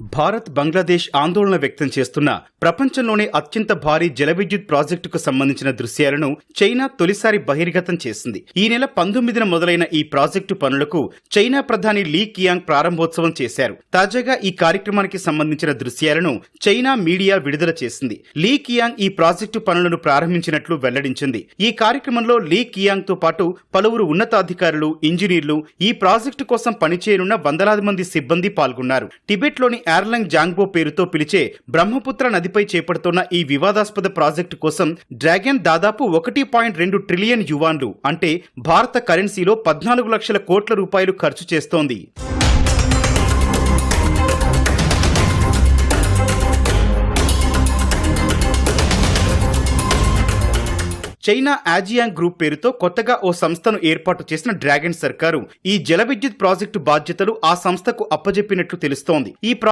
భారత్ బంగ్లాదేశ్ ఆందోళన వ్యక్తం చేస్తున్న ప్రపంచంలోనే అత్యంత భారీ జల విద్యుత్ ప్రాజెక్టుకు సంబంధించిన దృశ్యాలను చైనా తొలిసారి బహిర్గతం చేసింది. ఈ నెల పంతొమ్మిదిన మొదలైన ఈ ప్రాజెక్టు పనులకు చైనా ప్రధాని లీ కియాంగ్ ప్రారంభోత్సవం చేశారు. తాజాగా ఈ కార్యక్రమానికి సంబంధించిన దృశ్యాలను చైనా మీడియా విడుదల చేసింది. లీ కియాంగ్ ఈ ప్రాజెక్టు పనులను ప్రారంభించినట్లు వెల్లడించింది. ఈ కార్యక్రమంలో లీ కియాంగ్తో పాటు పలువురు ఉన్నతాధికారులు ఇంజనీర్లు ఈ ప్రాజెక్టు కోసం పనిచేయనున్న వందలాది మంది సిబ్బంది పాల్గొన్నారు. టిబెట్లోని ఎయిర్లైన్ జాంగ్బో పేరుతో పిలిచే బ్రహ్మపుత్ర నదిపై చేపడుతున్న ఈ వివాదాస్పద ప్రాజెక్టు కోసం డ్రాగన్ దాదాపు ఒకటి పాయింట్ రెండు ట్రిలియన్ యువాన్లు అంటే భారత కరెన్సీలో పద్నాలుగు లక్షల కోట్ల రూపాయలు ఖర్చు చేస్తోంది. చైనా ఆజియాంగ్ గ్రూప్ పేరుతో కొత్తగా ఓ సంస్థను ఏర్పాటు చేసిన డ్రాగన్ సర్కారు ఈ జల విద్యుత్ ప్రాజెక్టు బాధ్యతలు ఆ సంస్థకు అప్పజెప్పినట్లు తెలుస్తోంది. ఈ